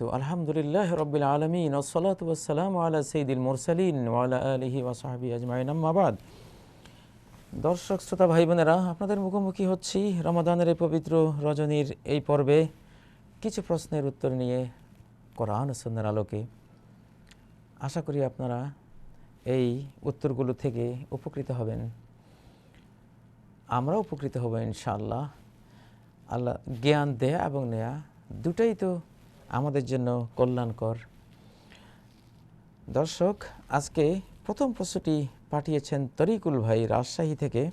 ওবরাকাত আলহামদুলিল্লাহ রবিল আলমিন ওসলাত ওসালাম আলা সঈদুল মুরসালিন ওয়ালা আলহি ওসাহাবি আজমাইন। আম্মাবাদ দর্শক, শ্রোতা ভাই বোনেরা আপনাদের মুখোমুখি হচ্ছি রমাদানের এই পবিত্র রজনীর এই পর্বে। কিছু প্রশ্নের উত্তর নিয়ে কোরআন ও সুন্নার আলোকে। আশা করি আপনারা এই উত্তরগুলো থেকে উপকৃত হবেন। আমরা উপকৃত হব ইনশাআল্লাহ। আল্লাহ জ্ঞান, দেয়া এবং নেয়া দুটাই তো আমাদের জন্য কল্যাণকর। দর্শক, আজকে প্রথম প্রশ্নটি পাঠিয়েছেন তরিকুল ভাই রাজশাহী থেকে।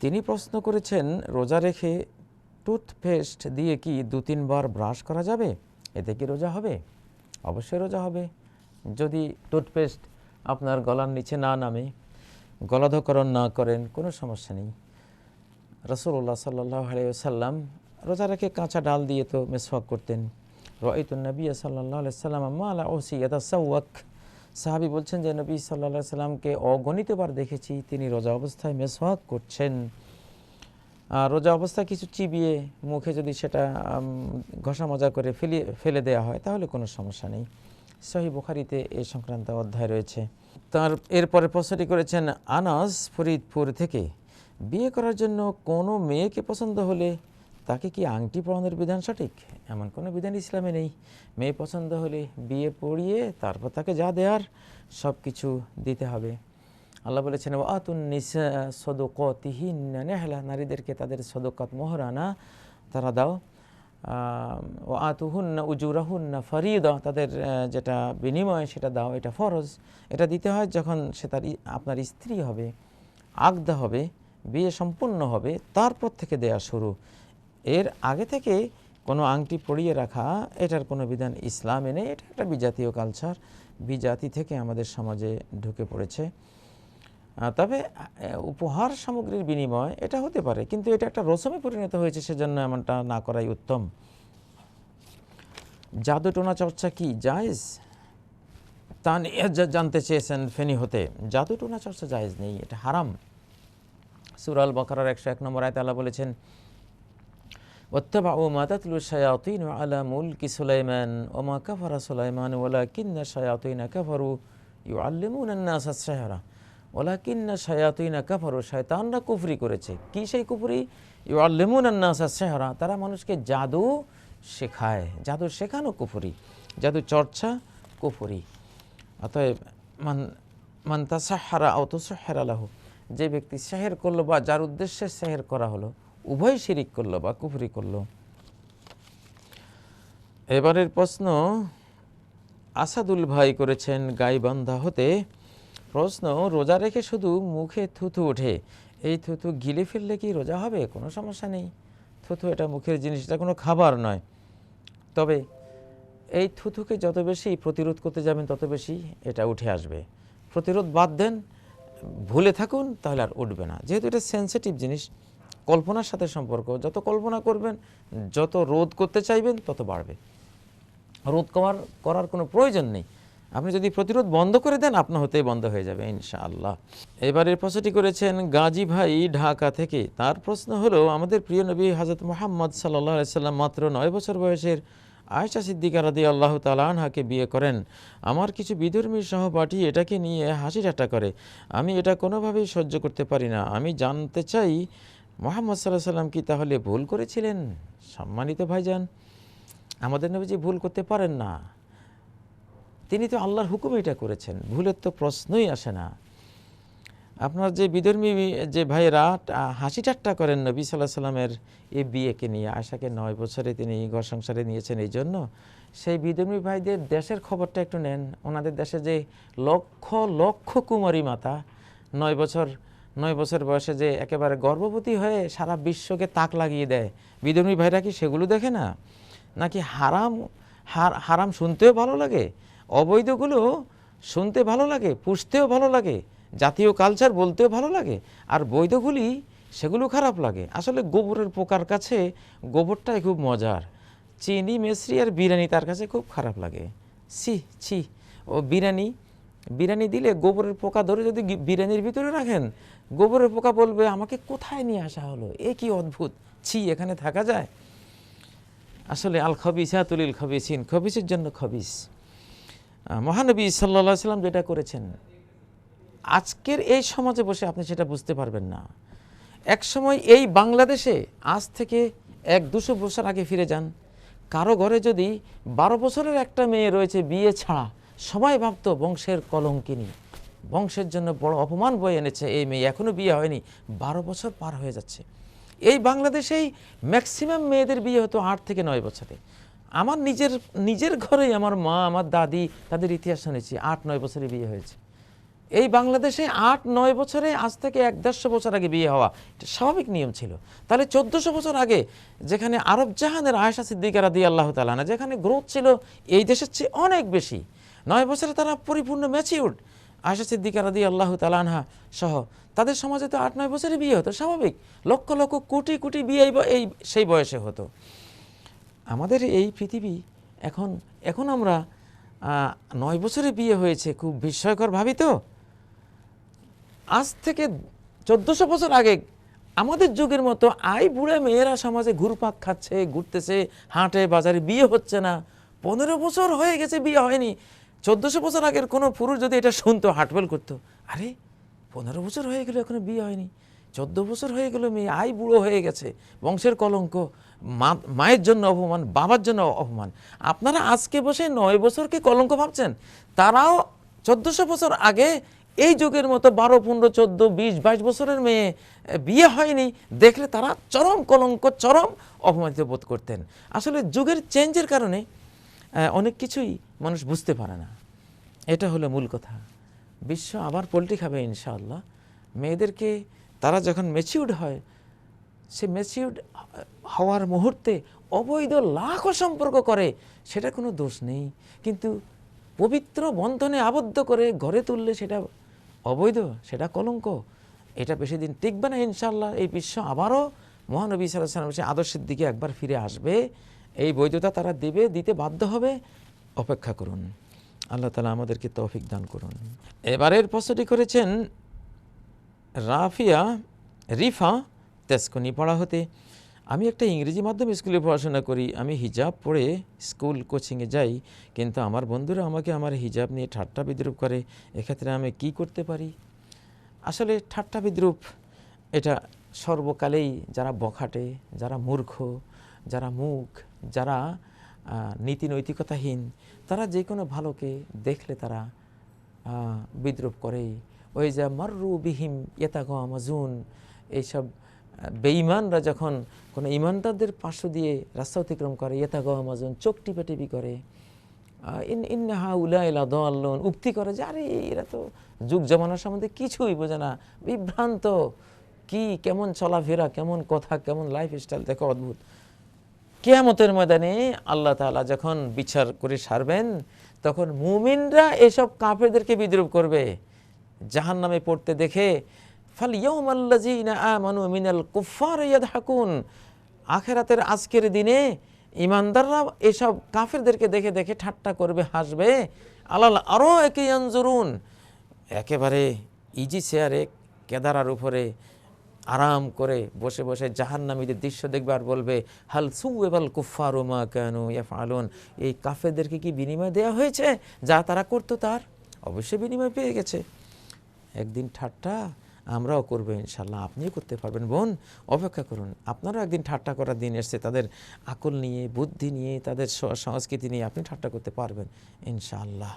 তিনি প্রশ্ন করেছেন, রোজা রেখে টুথপেস্ট দিয়ে কি দু তিনবার ব্রাশ করা যাবে? এতে কি রোজা হবে? অবশ্যই রোজা হবে। যদি টুথপেস্ট আপনার গলার নিচে না নামে, গলাধকরণ না করেন, কোনো সমস্যা নেই। রসুল্লাহ সাল্লাহ আলাইসাল্লাম রোজা রেখে কাঁচা ডাল দিয়ে তো মেসওয়াক করতেন। রয়তুল নবী সাল্লাহ সাল্লাম আলা ওসি সাউয়াক সাহাবি বলছেন যে, নবী সাল্লাহ সাল্লামকে অগণিতবার দেখেছি। তিনি রোজা অবস্থায় মেসওয়াক করছেন। রোজা অবস্থায় কিছু চিবিয়ে মুখে যদি সেটা ঘষা মজা করে ফেলে ফেলে দেওয়া হয়, তাহলে কোনো সমস্যা নেই। সহি বুখারিতে এই সংক্রান্ত অধ্যায় রয়েছে। তার, এরপরে প্রশ্নটি করেছেন, আনাস ফরিদপুর থেকে বিয়ে করার জন্য কোনো মেয়েকে পছন্দ হলে তাকে কি আংটি পরানোর বিধান সঠিক? এমন কোনো বিধান ইসলামে নেই। মেয়ে পছন্দ হলে বিয়ে পড়িয়ে তারপর তাকে যা দেওয়ার সব কিছু দিতে হবে। আল্লাহ বলেছেন ও আতুন নিসা সদকতিহীন নেহলা। নারীদেরকে তাদের সদকাত মোহরানা তারা দাও। ও আতুহুন্না উজুরাহুন্না ফরিদা। তাদের যেটা বিনিময়, সেটা দাও, এটা ফরজ। এটা দিতে হয় যখন সে তার আপনার স্ত্রী হবে আগদা হবে, বিয়ে সম্পূর্ণ হবে, তারপর থেকে দেয়া শুরু। এর আগে থেকে কোনো আংটি পরিয়ে রাখা, এটার কোনো বিধান ইসলামে নেই। এটা একটা বিজাতীয় কালচার বিজাতি থেকে আমাদের সমাজে ঢুকে পড়েছে। তবে উপহার সামগ্রীর বিনিময় এটা হতে পারে, কিন্তু এটা একটা রসমে পরিণত হয়েছে, সেজন্য এমনটা না করাই উত্তম। জাদু টোনা চর্চা কি জায়েজ? তা নিয়ে জানতে চেয়েছেন ফেনি হতে। জাদু টোনা চর্চা জায়েজ নেই, এটা হারাম। সুরাল বকরার একশো এক নম্বর আয়তে আল্লাহ বলেছেন واتبعوا ما تتلو الشياطين على ملك سليمان وما كفر سليمان ولكن الشياطين كفروا يعلمون الناس السحر ولكن الشياطين كفروا শয়তানরা কুফরি করেছে কি সেই কুফরি يعلمون الناس السحر তারা মানুষকে জাদু শেখায় জাদু শেখানো কুফরি জাদু চর্চা কুফরি অতএব মান মান তাসাহারা আও তুসাহারা লাহু যে ব্যক্তি সেহের করলো বা যার উদ্দেশ্যে সেহের করা হলো উভয় শিরিক করল বা কুফরি করল। এবারের প্রশ্ন, আসাদুল ভাই করেছেন গাইবান্ধা হতে। প্রশ্ন, রোজা রেখে শুধু মুখে থুথু ওঠে, এই থুথু গিলে ফেললে কি রোজা হবে? কোনো সমস্যা নেই। থুথু এটা মুখের জিনিস, এটা কোনো খাবার নয়। তবে এই থুথুকে যত বেশি প্রতিরোধ করতে যাবেন, তত বেশি এটা উঠে আসবে। প্রতিরোধ বাদ দেন, ভুলে থাকুন, তাহলে আর উঠবে না। যেহেতু এটা সেন্সিটিভ জিনিস কল্পনার সাথে সম্পর্ক। যত কল্পনা করবেন, যত রোধ করতে চাইবেন, তত বাড়বে। রোধ করার করার কোনো প্রয়োজন নেই। আপনি যদি প্রতিরোধ বন্ধ করে দেন, আপনার হতেই বন্ধ হয়ে যাবে, ইনশাআল্লাহ। এবারের প্রশ্নটি করেছেন, গাজী ভাই ঢাকা থেকে। তার প্রশ্ন হলো, আমাদের প্রিয় নবী হাজরত মোহাম্মদ সাল্লাহ সাল্লাম মাত্র নয় বছর বয়সের আয়সা সিদ্দিকা রাদি আল্লাহ তালানহাকে বিয়ে করেন। আমার কিছু বিধর্মী সহপাঠী এটাকে নিয়ে হাসি ঠাট্টা করে। আমি এটা কোনোভাবেই সহ্য করতে পারি না। আমি জানতে চাই মোহাম্মদ সাল্লাহ সাল্লাম কি তাহলে ভুল করেছিলেন? সম্মানিত ভাইজান, আমাদের নবীজি ভুল করতে পারেন না। তিনি তো আল্লাহর হুকুমে এটা করেছেন, ভুলের তো প্রশ্নই আসে না। আপনার যে বিধর্মী যে ভাইয়েরা হাসি ঠাট্টা করেন নবী সাল্লাহ সাল্লামের এই বিয়েকে নিয়ে আশাকে নয় বছরে তিনি ঘর সংসারে নিয়েছেন এই জন্য, সেই বিধর্মী ভাইদের দেশের খবরটা একটু নেন। ওনাদের দেশে যে লক্ষ লক্ষ কুমারী মাতা নয় বছর নয় বছর বয়সে যে একেবারে গর্ভবতী হয়ে সারা বিশ্বকে তাক লাগিয়ে দেয় বিধর্মী ভাইরা কি সেগুলো দেখে না? নাকি হারাম হারাম শুনতেও ভালো লাগে? অবৈধগুলো শুনতে ভালো লাগে, পুষতেও ভালো লাগে, জাতীয় কালচার বলতেও ভালো লাগে, আর বৈধগুলি সেগুলো খারাপ লাগে। আসলে গোবরের পোকার কাছে গোবরটাই খুব মজার। চিনি মেসরি আর বিরিয়ানি তার কাছে খুব খারাপ লাগে। ছি ছি, ও বিরিয়ানি বিরিয়ানি দিলে গোবরের পোকা ধরে যদি বিরিয়ানির ভিতরে রাখেন গোবরের পোকা বলবে, আমাকে কোথায় নিয়ে আসা হলো? এ কি অদ্ভুত। ছি, এখানে থাকা যায়? আসলে আল খবিসা তুলিল খবিসিন, খবিসের জন্য খবিস। মহানবী সাল্লা সাল্লাম যেটা করেছেন, আজকের এই সমাজে বসে আপনি সেটা বুঝতে পারবেন না। এক সময় এই বাংলাদেশে আজ থেকে এক দুশো বছর আগে ফিরে যান। কারও ঘরে যদি বারো বছরের একটা মেয়ে রয়েছে বিয়ে ছাড়া, সবাই ভাবতো বংশের কলঙ্কিনী। বংশের জন্য বড় অপমান বয়ে এনেছে এই মেয়ে। এখনও বিয়ে হয়নি। বারো বছর পার হয়ে যাচ্ছে। এই বাংলাদেশেই ম্যাক্সিমাম মেয়েদের বিয়ে হতো আট থেকে নয় বছরে। আমার নিজের নিজের ঘরেই আমার মা, আমার দাদি তাদের ইতিহাস শুনেছি, আট নয় বছরে বিয়ে হয়েছে। এই বাংলাদেশে আট নয় বছরে আজ থেকে এক দেড়শো বছর আগে বিয়ে হওয়া, এটা স্বাভাবিক নিয়ম ছিল। তাহলে চোদ্দোশো বছর আগে যেখানে আরব জাহানের আয়সা সিদ্দিকারা দিয়ে আল্লাহ তালানা যেখানে গ্রোথ ছিল এই দেশের চেয়ে অনেক বেশি। নয় বছরে তারা পরিপূর্ণ ম্যাচিউর্ড আয়সা সিদ্দিকারা দিয়ে আল্লাহ তালানহা সহ। তাদের সমাজে তো আট, নয় বছরে বিয়ে হতো, স্বাভাবিক। লক্ষ লক্ষ, কোটি কোটি বিয়ে এই সেই বয়সে হতো। আমাদের এই পৃথিবী এখন এখন আমরা নয় বছরে বিয়ে হয়েছে, খুব বিস্ময়কর, ভাবি তো। আজ থেকে চোদ্দশো বছর আগে আমাদের যুগের মতো আই বুড়ে মেয়েরা সমাজে ঘুরপাক খাচ্ছে, ঘুরতেছে, হাটে, বাজারে বিয়ে হচ্ছে না। পনেরো বছর হয়ে গেছে, বিয়ে হয়নি। চোদ্দশো বছর আগের কোনো পুরুষ যদি এটা শুনতো হাটবেল করতো, আরে, পনেরো বছর হয়ে গেল এখনও বিয়ে হয়নি। চোদ্দ বছর হয়ে গেল মেয়ে, আই বুড়ো হয়ে গেছে। বংশের কলঙ্ক মায়ের জন্য অপমান, বাবার জন্য অপমান। আপনারা আজকে বসে নয় বছরকে কলঙ্ক ভাবছেন? তারাও চোদ্দশো বছর আগে এই যুগের মতো বারো, পনেরো, চোদ্দ, বিশ, বাইশ বছরের মেয়ে বিয়ে হয়নি, দেখলে তারা চরম কলঙ্ক, চরম অপমানিত বোধ করতেন। আসলে যুগের চেঞ্জের কারণে অনেক কিছুই মানুষ বুঝতে পারে না। এটা হলো মূল কথা। বিশ্ব আবার পোলট্রি খাবে ইনশাআল্লাহ। মেয়েদেরকে তারা যখন ম্যাচিউর্ড হয়, সে ম্যাচিউর্ড হওয়ার মুহূর্তে অবৈধ লাখও সম্পর্ক করে, সেটা কোনো দোষ নেই। কিন্তু পবিত্র বন্ধনে আবদ্ধ করে ঘরে তুললে সেটা অবৈধ, সেটা কলঙ্ক। এটা বেশি দিন টিকবে না ইনশাল্লাহ এই বিশ্ব আবারও মহানবী সাল্লাহ সাল্লাম সে আদর্শের দিকে একবার ফিরে আসবে। এই বৈধতা তারা দেবে, দিতে বাধ্য হবে। অপেক্ষা করুন। আল্লাহ তালা আমাদেরকে তৌফিক দান করুন। এবারের প্রশ্নটি করেছেন, রাফিয়া, রিফা, তেসকনি পড়া হতে। আমি একটা ইংরেজি মাধ্যম স্কুলে পড়াশোনা করি। আমি হিজাব পড়ে স্কুল কোচিংয়ে যাই, কিন্তু আমার বন্ধুরা আমাকে আমার হিজাব নিয়ে ঠাট্টা বিদ্রুপ করে। এক্ষেত্রে আমি কি করতে পারি? আসলে ঠাট্টা বিদ্রুপ, এটা সর্বকালেই যারা বখাটে, যারা মূর্খ, যারা মুখ যারা নীতি নৈতিকতাহীন, তারা যে কোনো ভালোকে দেখলে তারা বিদ্রুপ করে ওই যে মার্রু বিহিম ইয়েতাগ মাজুন এইসব বেঈমানরা যখন কোনো ইমানদারদের পার্শ্ব দিয়ে রাস্তা অতিক্রম করে, ইয়েতাগ মাজুন চোখ টিপে টিপি করে ইন, ইন্নাহা উলাইলা দোয়াল্লন উক্তি করে যে, আরে, এরা তো যুগ জমানার সম্বন্ধে কিছুই বোঝে না। বিভ্রান্ত। কি, কেমন চলাফেরা, কেমন কথা, কেমন লাইফ স্টাইল দেখো অদ্ভুত। কেয়ামতের ময়দানে আল্লাহ তাআলা যখন বিচার করে সারবেন, তখন মুমিনরা এসব কাফেরদেরকে বিদ্রুপ করবে। জাহান নামে পড়তে দেখে, ফাল আমানু মিনাল কুফফার ইয়াদহাকুন। আখেরাতের আজকের দিনে ইমানদাররা এসব কাফেরদেরকে দেখে দেখে ঠাট্টা করবে, হাসবে। আলাল আরও একে ইয়ানজুরুন। একেবারে ইজি চেয়ারে, কেদারার উপরে আরাম করে বসে বসে জাহান্নামীদের দৃশ্য দেখবে আর বলবে, হাল সুয়েবাল কুফারুমা কেন ফালুন এই কাফেরদেরকে কি বিনিময় দেওয়া হয়েছে? যা তারা করতো তার অবশ্যই বিনিময় পেয়ে গেছে। একদিন ঠাট্টা আমরাও করব ইনশাল্লাহ আপনিও করতে পারবেন। বোন, অপেক্ষা করুন, আপনারাও একদিন ঠাট্টা করার দিন এসছে। তাদের আকল নিয়ে, বুদ্ধি নিয়ে, তাদের সংস্কৃতি নিয়ে আপনি ঠাট্টা করতে পারবেন ইনশাআল্লাহ।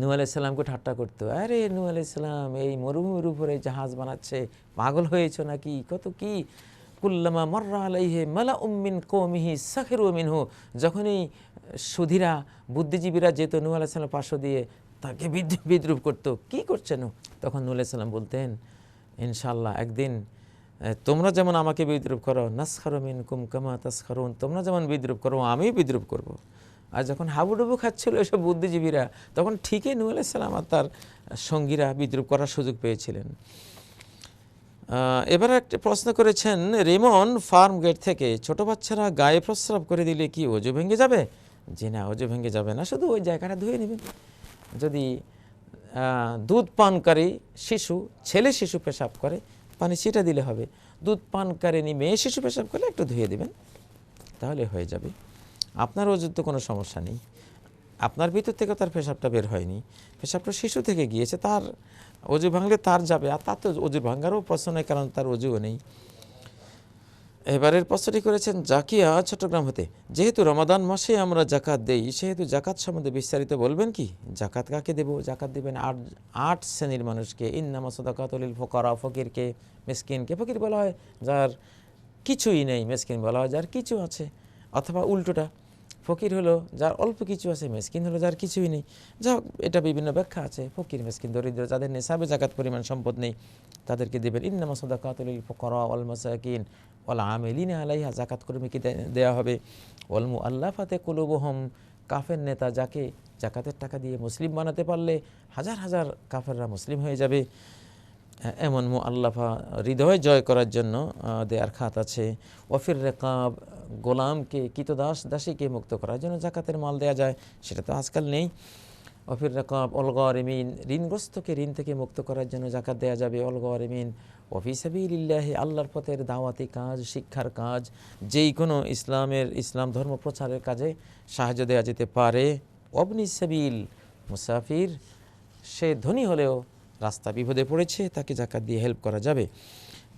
নূ আলাইসাল্লামকে ঠাট্টা করতো আরে নূ আলাইসাল্লাম এই মরুভূমির উপরে জাহাজ বানাচ্ছে, পাগল হয়েছ নাকি? কত কি? কুল্লামা মর্রা আলাইহে মালা উম্মিন কৌমিহি সাখিরু মিনহু। যখনই সুধীরা, বুদ্ধিজীবীরা যেত নূ আলাইসাল্লাম পার্শ্ব দিয়ে তাকে বিদ্রুপ করতো। কি নু তখন নূ আলাইসাল্লাম বলতেন ইনশাল্লাহ একদিন তোমরা যেমন আমাকে বিদ্রুপ করো, নাসখারো মিন কুম কামা তাসখারুন, তোমরা যেমন বিদ্রুপ করো আমি বিদ্রুপ করব। আর যখন হাবুডুবু খাচ্ছিল এসব বুদ্ধিজীবীরা, তখন ঠিকই নূ আলাইসাল্লাম আর তার সঙ্গীরা বিদ্রুপ করার সুযোগ পেয়েছিলেন। এবার একটা প্রশ্ন করেছেন, রেমন ফার্ম গেট থেকে ছোট বাচ্চারা গায়ে প্রস্রাব করে দিলে কি অজু ভেঙে যাবে? জি না অজু ভেঙে যাবে না, শুধু ওই জায়গাটা ধুয়ে নেবেন। যদি দুধ পানকারী শিশু, ছেলে শিশু পেশাব করে, পানি ছিটা দিলে হবে। দুধ পানকারিনী মেয়ে শিশু পেশাব করলে একটু ধুয়ে দেবেন, তাহলে হয়ে যাবে। আপনার তো কোনো সমস্যা নেই। আপনার ভিতর থেকে তার পেশাবটা বের হয়নি। পেশাবটা শিশু থেকে গিয়েছে, তার অজু ভাঙলে তার যাবে, আর তার তো অজু ভাঙারও প্রশ্ন নেই, কারণ তার অজুও নেই। এবারের প্রশ্নটি করেছেন জাকিয়া চট্টগ্রাম হতে। যেহেতু রমাদান মাসে আমরা জাকাত দেই, সেহেতু জাকাত সম্বন্ধে বিস্তারিত বলবেন কি? জাকাত কাকে দেব? জাকাত দেবেন আট আট শ্রেণির মানুষকে। ইন্নামা সদাকাতলিল ফকরা, ফকিরকে, মিসকিনকে। ফকির বলা হয় যার কিছুই নেই, মেসকিন বলা হয় যার কিছু আছে, অথবা উল্টোটা। ফকির হলো যার অল্প কিছু আছে মেসকিন হলো যার কিছুই নেই। যা এটা বিভিন্ন ব্যাখ্যা আছে। ফকির মেসকিন দরিদ্র যাদের নেশাবে জাকাত পরিমাণ সম্পদ নেই, তাদেরকে দেবেন, ইন্নামা সদাকাতুল ফকরা অল মাসাকিন অল আমেলিন আলাইহা জাকাত কর্মীকে দে- দেয়া হবে। অল মু আল্লাহ ফাতে কুলুবহম কাফের নেতা যাকে জাকাতের টাকা দিয়ে মুসলিম বানাতে পারলে হাজার হাজার কাফেররা মুসলিম হয়ে যাবে। এমন মু আল্লাফা হৃদয় জয় করার জন্য দেয়ার খাত আছে। ওফির রেকাব গোলামকে কিতদাস দাসীকে মুক্ত করার জন্য জাকাতের মাল দেয়া যায়, সেটা তো আজকাল নেই। অফির রেকাব অলগরিমিন ঋণগ্রস্তকে ঋণ থেকে মুক্ত করার জন্য জাকাত দেয়া যাবে অলগরিমিন অফিসাবিল্লাহে আল্লাহর পথের দাওয়াতি কাজ, শিক্ষার কাজ, যেই কোনো ইসলামের, ইসলাম ধর্ম প্রচারের কাজে সাহায্য দেওয়া যেতে পারে। অবনি সাবিল, মুসাফির, সে ধনী হলেও রাস্তা বিপদে পড়েছে, তাকে জাকাত দিয়ে হেল্প করা যাবে।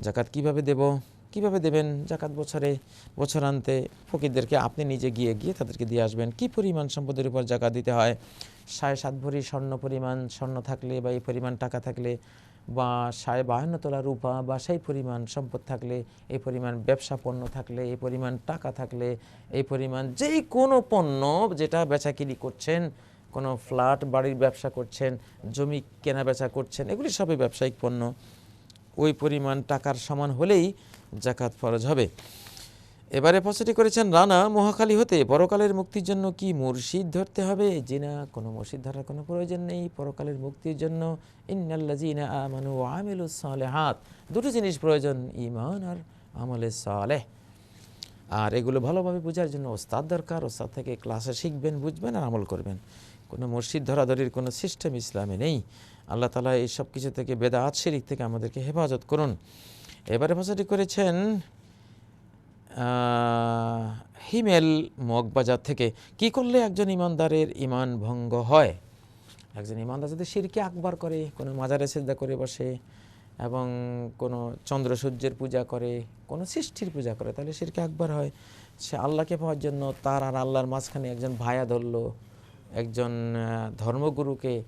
জাকাত কীভাবে দেব? কীভাবে দেবেন জাকাত বছরে, বছরান্তে ফকিরদেরকে? আপনি নিজে গিয়ে গিয়ে তাদেরকে দিয়ে আসবেন। কি পরিমাণ সম্পদের উপর জাকাত দিতে হয়? সাড়ে সাত ভরি স্বর্ণ পরিমাণ, স্বর্ণ থাকলে বা এই পরিমাণ টাকা থাকলে, বা সাড়ে বাহান্ন তোলা রূপা, বা সেই পরিমাণ সম্পদ থাকলে, এই পরিমাণ ব্যবসা পণ্য থাকলে, এই পরিমাণ টাকা থাকলে, এই পরিমাণ যেই কোনো পণ্য যেটা বেচাকিনি করছেন, কোনো ফ্ল্যাট, বাড়ির ব্যবসা করছেন, জমি কেনা বেচা করছেন, এগুলি সবই ব্যবসায়িক পণ্য। ওই পরিমাণ টাকার সমান হলেই জাকাত ফরজ হবে। এবারে প্রশ্নটি করেছেন, রানা মহাকালী হতে পরকালের মুক্তির জন্য কি মুর্শিদ ধরতে হবে? জি না কোনো মুর্শিদ ধরার কোনো প্রয়োজন নেই। পরকালের মুক্তির জন্য সালেহাত। দুটো জিনিস প্রয়োজন ইমান আর আমলে সালেহ। আর এগুলো ভালোভাবে বোঝার জন্য ওস্তাদ দরকার। ওস্তাদ থেকে ক্লাসে শিখবেন, বুঝবেন আর আমল করবেন। কোনো মসজিদ ধরাধরির কোনো সিস্টেম ইসলামে নেই। আল্লাহ তালা এই সব কিছু থেকে বেদাত শিরিক থেকে আমাদেরকে হেফাজত করুন। এবারে ভাষাটি করেছেন হিমেল মগবাজার থেকে। কি করলে একজন ইমানদারের ইমান ভঙ্গ হয়? একজন ইমানদার যদি শিরকে আকবার করে, কোনো মাজারে সেজদা করে বসে এবং কোনো চন্দ্র সূর্যের পূজা করে, কোনো সৃষ্টির পূজা করে, তাহলে শিরকে আকবার হয়। সে আল্লাহকে পাওয়ার জন্য তার আর আল্লাহর মাঝখানে একজন ভায়া ধরলো, একজন ধর্মগুরুকে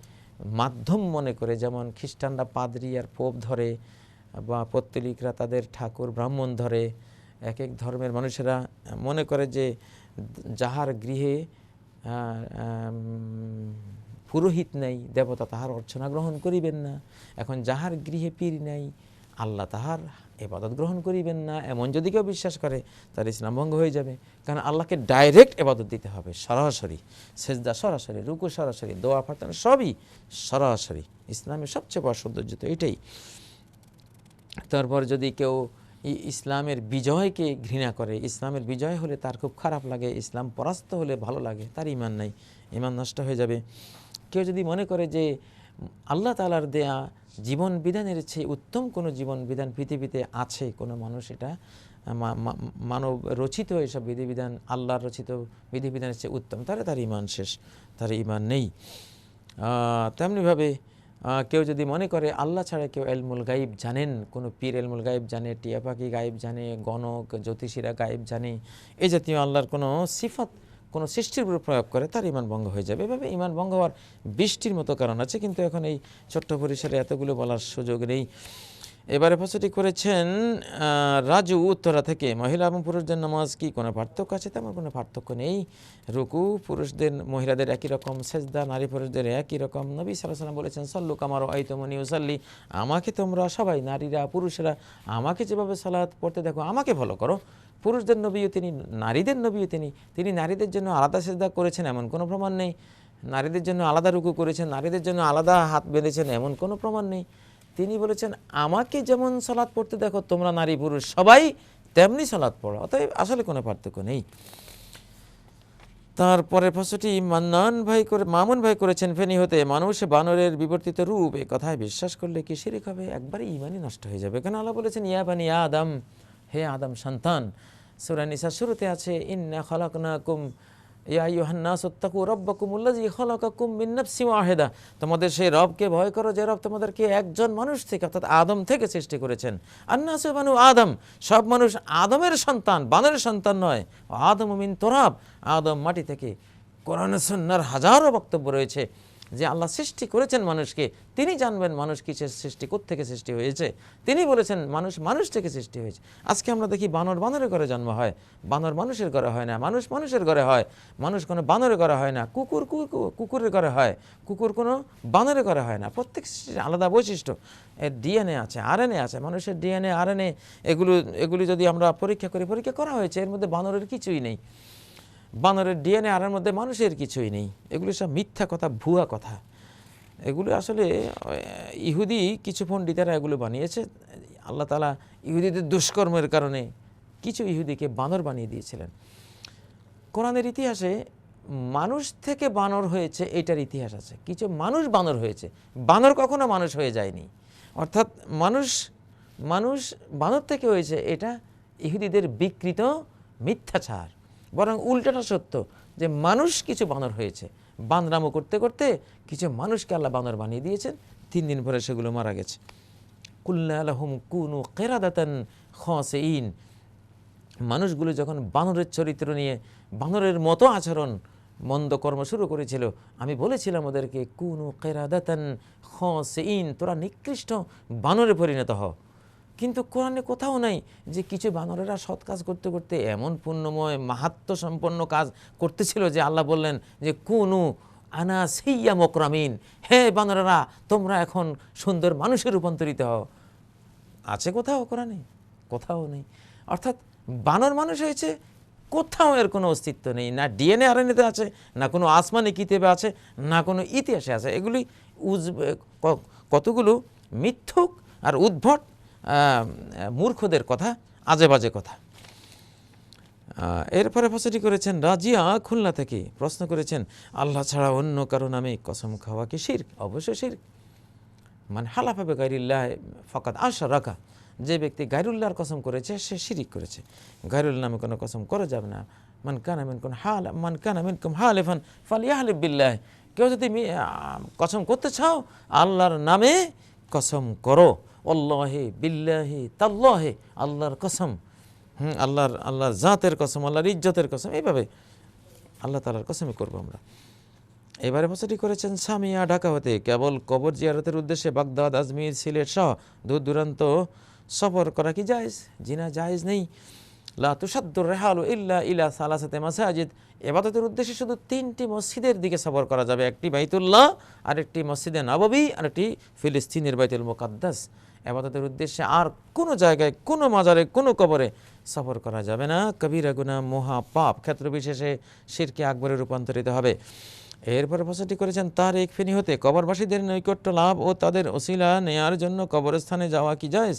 মাধ্যম মনে করে, যেমন খ্রিস্টানরা পাদ্রি আর পোপ ধরে বা পত্তলিকরা তাদের ঠাকুর, ব্রাহ্মণ ধরে এক এক ধর্মের মানুষেরা মনে করে যে যাহার গৃহে পুরোহিত নেই, দেবতা তাহার অর্চনা গ্রহণ করিবেন না। এখন যাহার গৃহে পীর নেই, আল্লাহ তাহার এবাদত গ্রহণ করিবেন না। এমন যদি কেউ বিশ্বাস করে, তার ইসলাম ভঙ্গ হয়ে যাবে। কারণ আল্লাহকে ডাইরেক্ট এবাদত দিতে হবে, সরাসরি। সেজদা সরাসরি, রুকু সরাসরি, দোয়া ফাটানো সবই সরাসরি। ইসলামের সবচেয়ে বড় সৌন্দর্য তো এটাই। তারপর যদি কেউ ইসলামের বিজয়কে ঘৃণা করে, ইসলামের বিজয় হলে তার খুব খারাপ লাগে, ইসলাম পরাস্ত হলে ভালো লাগে, তার ইমান নাই, ইমান নষ্ট হয়ে যাবে। কেউ যদি মনে করে যে আল্লাহ তালার দেয়া জীবন বিধানের চেয়ে উত্তম কোনো জীবন বিধান পৃথিবীতে আছে, কোনো মানুষ এটা মানব রচিত এসব বিধিবিধান, আল্লাহর রচিত বিধিবিধানের চেয়ে উত্তম, তাহলে তার ইমান শেষ, তার ইমান নেই। তেমনিভাবে কেউ যদি মনে করে, আল্লাহ ছাড়া কেউ এলমুল গাইব জানেন, কোনো পীর এলমুল গাইব জানে, টিয়া পাখি গাইব জানে, গণক, জ্যোতিষীরা গাইব জানে, এ জাতীয় আল্লাহর কোনো সিফাত, কোনো সৃষ্টির উপর প্রয়োগ করে তার ইমান ভঙ্গ হয়ে যাবে। এভাবে ইমান ভঙ্গ হওয়ার বৃষ্টির মতো কারণ আছে, কিন্তু এখন এই ছোট্ট পরিসরে এতগুলো বলার সুযোগ নেই। এবারে প্রশ্নটি করেছেন রাজু উত্তরা থেকে। মহিলা এবং পুরুষদের নামাজ কি কোনো পার্থক্য আছে? তেমন কোনো পার্থক্য নেই। রুকু, পুরুষদের, মহিলাদের একই রকম সেজদা, নারী পুরুষদের একই রকম। নবী সাল্লাম বলেছেন, সল্লু কামারো আই তোমনি উসাল্লি আমাকে তোমরা সবাই, নারীরা, পুরুষেরা, আমাকে যেভাবে সালাত পড়তে দেখো, আমাকে ফলো করো। পুরুষদের নবীও তিনি, নারীদের নবীও তিনি। তিনি নারীদের জন্য আলাদা সেজদা করেছেন, এমন কোনো প্রমাণ নেই। নারীদের জন্য আলাদা রুকু করেছেন, নারীদের জন্য আলাদা হাত বেঁধেছেন, এমন কোনো প্রমাণ নেই। তিনি বলেছেন, আমাকে যেমন সালাদ পড়তে দেখো, তোমরা নারী পুরুষ সবাই তেমনি সালাদ পড়ো। অতএব আসলে কোনো পার্থক্য নেই। তারপরে প্রশ্নটি, মান্নান ভাই করে, মামুন ভাই করেছেন ফেনী হতে, মানুষ বানরের বিবর্তিত রূপ, এ কথায় বিশ্বাস করলে কি শিরিক হবে? একবারে ইমানই নষ্ট হয়ে যাবে। কেন আল্লাহ বলেছেন, ইয়া বানি ইয়া আদম, হে আদম সন্তান, সূরা নিসা শুরুতে আছে, ইন্না খালাকনাকুম ইয়া তোমাদের সেই রবকে ভয় করো যে রব তোমাদেরকে একজন মানুষ থেকে, অর্থাৎ আদম থেকে সৃষ্টি করেছেন। আন্নাসু বানু আদম, সব মানুষ আদমের সন্তান, বানরের সন্তান নয়। আদম মিন তোরাব, আদম মাটি থেকে কোরআন সন্ন্যার হাজারো বক্তব্য রয়েছে। যে আল্লাহ সৃষ্টি করেছেন মানুষকে, তিনি জানবেন মানুষ কিসের সৃষ্টি থেকে সৃষ্টি হয়েছে। তিনি বলেছেন মানুষ মানুষ থেকে সৃষ্টি হয়েছে। আজকে আমরা দেখি বানর বানরের ঘরে জন্ম হয়। বানর মানুষের ঘরে হয় না, মানুষ মানুষের ঘরে হয়। মানুষ কোনো বানরের ঘরে হয় না, কুকুর কুকুরের ঘরে হয়। কুকুর কোনো বানরের ঘরে হয় না। প্রত্যেক সৃষ্টির আলাদা বৈশিষ্ট্য। এর ডিএনএ আছে, আরএনএ আছে, মানুষের ডিএনএ, আরএনএ, এগুলো, এগুলি যদি আমরা পরীক্ষা করি, পরীক্ষা করা হয়েছে, এর মধ্যে বানরের কিছুই নেই। বানরের ডিএনএ আর মধ্যে মানুষের কিছুই নেই। এগুলো সব মিথ্যা কথা, ভুয়া কথা। এগুলো আসলে ইহুদি কিছু পণ্ডিতেরা এগুলো বানিয়েছে। আল্লাহ তালা ইহুদিদের দুষ্কর্মের কারণে কিছু ইহুদিকে বানর বানিয়ে দিয়েছিলেন। কোরআনের ইতিহাসে মানুষ থেকে বানর হয়েছে, এটার ইতিহাস আছে। কিছু মানুষ বানর হয়েছে। বানর কখনো মানুষ হয়ে যায়নি। অর্থাৎ মানুষ মানুষ বানর থেকে হয়েছে, এটা ইহুদিদের বিকৃত মিথ্যাচার। বরং উল্টাটা সত্য যে মানুষ কিছু বানর হয়েছে। বানরামো করতে করতে কিছু মানুষকে আল্লাহ বানর বানিয়ে দিয়েছেন, তিন দিন পরে সেগুলো মারা গেছে। কুল্লা আলহম কুনু কেরাদাতান খসেইন মানুষগুলো যখন বানরের চরিত্র নিয়ে, বানরের মতো আচরণ, মন্দ কর্ম শুরু করেছিল, আমি বলেছিলাম ওদেরকে, কুনু কেরাদাতান খসেইন তোরা নিকৃষ্ট বানরে পরিণত হ। কিন্তু কোরআনে কোথাও নাই যে কিছু বানরেরা সৎ কাজ করতে করতে এমন পুণ্যময় মাহাত্ম সম্পন্ন কাজ করতেছিল যে আল্লাহ বললেন যে, কুনু আনা সেইয়া মকরামিন। হে বানরেরা, তোমরা এখন সুন্দর মানুষে রূপান্তরিত হও। আছে কোথাও কোরআনে? কোথাও নেই। অর্থাৎ বানর মানুষ হয়েছে, কোথাও এর কোনো অস্তিত্ব নেই। না ডিএনএ আরএনএতে আছে, না কোনো আসমানি কিতেবে আছে, না কোনো ইতিহাসে আছে। এগুলি উজ কতগুলো মিথ্যুক আর উদ্ভট মূর্খদের কথা আজে বাজে কথা এরপরে ফাঁসিটি করেছেন, রাজিয়া খুলনা থেকে প্রশ্ন করেছেন, আল্লাহ ছাড়া অন্য কারও নামে কসম খাওয়া কি শির অবশ্যই শির মানে হালাফাবে গাইরুল্লাহ ফকাত আশা রাখা যে ব্যক্তি গাইরুল্লাহর কসম করেছে, সে শিরিক করেছে। গাইরুল নামে কোনো কসম করা যাবে না। মান কান আমিন কোন হাল, মান কান আমিন কুম হালেফান ফাল ইয়াহলিফ বিল্লাহ। কেউ যদি কসম করতে চাও, আল্লাহর নামে কসম করো। অল্লাহে বিল্লাহে তাল্লাহে, আল্লাহর কসম, হুম, আল্লাহর আল্লাহর জাতের কসম, আল্লাহর ইজ্জতের কসম, এইভাবে আল্লাহ তালার কসমই করব আমরা। এবারে বছরটি করেছেন সামিয়া, ঢাকা হতে। কেবল কবর জিয়ারতের উদ্দেশ্যে বাগদাদ, আজমির, সিলেট সহ দূর দূরান্ত সফর করা কি জায়েজ? জিনা জায়েজ নেই। লা রেহালু ইল্লা ইলা সালাসাতে মাসাজিদ। এবাদতের উদ্দেশ্যে শুধু তিনটি মসজিদের দিকে সফর করা যাবে। একটি বাইতুল্লাহ, আরেকটি মসজিদে নববী, আরেকটি ফিলিস্তিনের বাইতুল মুকাদ্দাস। এবাদতের উদ্দেশ্যে আর কোনো জায়গায়, কোনো মাজারে, কোনো কবরে সফর করা যাবে না। কবিরা গুনা মহা পাপ ক্ষেত্র বিশেষে শিরকে আকবরে রূপান্তরিত হবে। এরপর প্রশ্নটি করেছেন তার এক ফেনি হতে কবরবাসীদের নৈকট্য লাভ ও তাদের ওসিলা নেয়ার জন্য কবরস্থানে যাওয়া কি যায়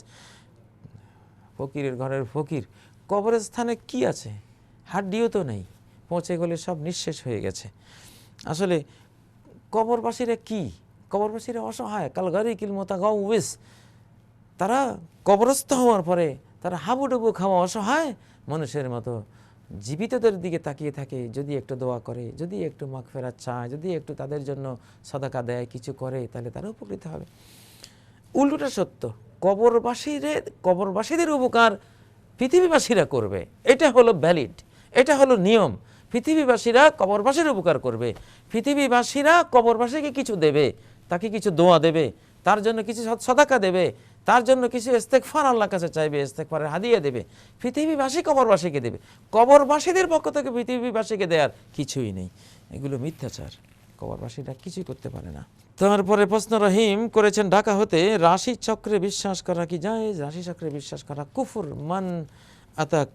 ফকিরের ঘরের ফকির, কবরস্থানে কি আছে? হাড্ডিও তো নেই, পৌঁছে গেলে সব নিঃশেষ হয়ে গেছে। আসলে কবরবাসীরা কি? কবরবাসীরা অসহায় কাল গাড়ি কিল মোতা গাও উবেস তারা কবরস্থ হওয়ার পরে তারা হাবুডুবু খাওয়া অসহায় মানুষের মতো। জীবিতদের দিকে তাকিয়ে থাকে, যদি একটু দোয়া করে, যদি একটু মাখ ফেরাত চায়, যদি একটু তাদের জন্য সদাকা দেয়, কিছু করে, তাহলে তারা উপকৃত হবে। উল্টোটা সত্য কবরবাসীদের কবরবাসীদের উপকার পৃথিবীবাসীরা করবে। এটা হলো ভ্যালিড এটা হলো নিয়ম। পৃথিবীবাসীরা কবরবাসীর উপকার করবে। পৃথিবীবাসীরা কবরবাসীকে কিছু দেবে, তাকে কিছু দোয়া দেবে, তার জন্য কিছু সদ- সদাকা দেবে তার জন্য কিছু ইস্তেকফার আল্লাহর কাছে চাইবে ইস্তেকফারের হাদিয়া দেবে। পৃথিবীবাসী কবরবাসীকে দেবে। কবরবাসীদের পক্ষ থেকে পৃথিবীবাসীকে দেওয়ার কিছুই নেই। এগুলো মিথ্যাচার। কবরবাসীরা কিছুই করতে পারে না। তারপরে প্রশ্ন রহিম করেছেন, ঢাকা হতে রাশি চক্রে বিশ্বাস করা কি যায় রাশি চক্রে বিশ্বাস করা কুফুর মান আতা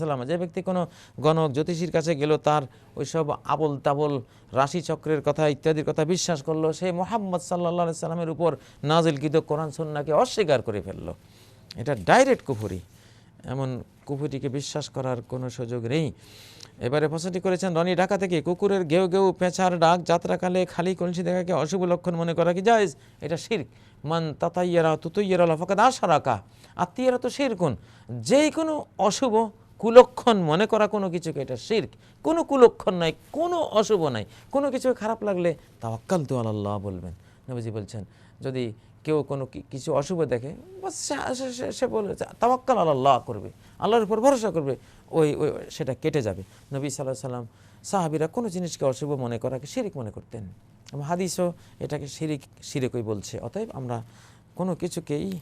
সাল্লাম। যে ব্যক্তি কোনো গণক, জ্যোতিষীর কাছে গেল, তার ওইসব আবল তাবল রাশি চক্রের কথা, ইত্যাদির কথা বিশ্বাস করল, সে মোহাম্মদ সাল্লাল্লাহু সাল্লামের উপর নাজিলকৃত কোরআন সুন্নাহকে অস্বীকার করে ফেলল। এটা ডাইরেক্ট কুফুরি। এমন কুকুরটিকে বিশ্বাস করার কোনো সুযোগ নেই। এবারে প্রশ্নটি করেছেন, রনি ঢাকা থেকে কুকুরের ঘেউ ঘেউ পেঁচার ডাক যাত্রাকালে খালি কলসি দেখাকে অশুভ লক্ষণ মনে করা কি যায় এটা শির্ক। মান তাতাইয়ারা তুতইয়ারা ফাঁকা আশারাকা। আত্মীয়রা তো শিরকুন। যে কোনো অশুভ কুলক্ষণ মনে করা কোনো কিছুকে এটা শির্ক। কোনো কুলক্ষণ নাই, কোনো অশুভ নাই। কোনো কিছু খারাপ লাগলে তাওয়াক্কাল তো আল্লাহ বলবেন। নবীজি বলছেন, যদি কেউ কোনো কিছু অশুভ দেখে সে- বলে তাওয়াক্কাল আল্লাহ করবে। আল্লাহর উপর ভরসা করবে, ওই ওই সেটা কেটে যাবে। নবী সাল্লাহ সাল্লাম সাহাবিরা কোনো জিনিসকে অশুভ মনে করাকে শিরিক মনে করতেন। এবং হাদিসও এটাকে শিরিক শিরিকই বলছে। অতএব আমরা কোনো কিছুকেই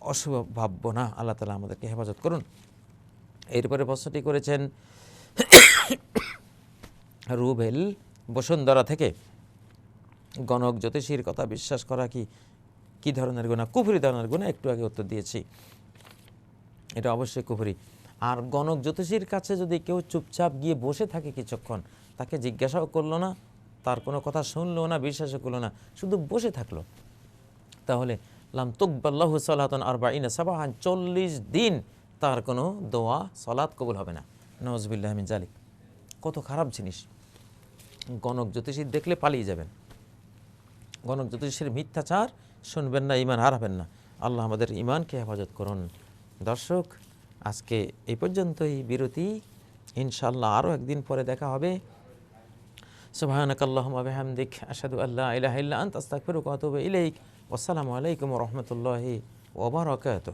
অশুভ ভাববো না। আল্লাহ তালা আমাদেরকে হেফাজত করুন। এরপরে প্রশ্নটি করেছেন রুবেল বসুন্ধরা থেকে, গণক জ্যোতিষীর কথা বিশ্বাস করা কি কি ধরনের গুণা? কুফরি ধরনের গোনা একটু আগে উত্তর দিয়েছি। এটা অবশ্যই কুফরি। আর গণক জ্যোতিষীর কাছে যদি কেউ চুপচাপ গিয়ে বসে থাকে কিছুক্ষণ, তাকে জিজ্ঞাসাও করল না, তার কোনো কথা শুনলো না, বিশ্বাসও করল না, শুধু বসে থাকল। তাহলে লাম তুকবাল্লাহু সালাতন আর বাইনা সাবাহান, চল্লিশ দিন তার কোনো দোয়া সলাৎ কবুল হবে না। নজবিল্লাহ মিন জালিক কত খারাপ জিনিস। গণক জ্যোতিষী দেখলে পালিয়ে যাবেন। গণক জ্যোতিষীর মিথ্যাচার শুনবেন না ইমান হারাবেন না। আল্লাহ আমাদের ইমানকে হেফাজত করুন। দর্শক, আজকে এই পর্যন্তই বিরতি। ইনশাল্লাহ আরও একদিন পরে দেখা হবে। সুবাহিক আসাদু আল্লাহ ইলাহা ইল্লা আসসালামু আলাইকুম রহমতুল্লাহ ওবরাকাত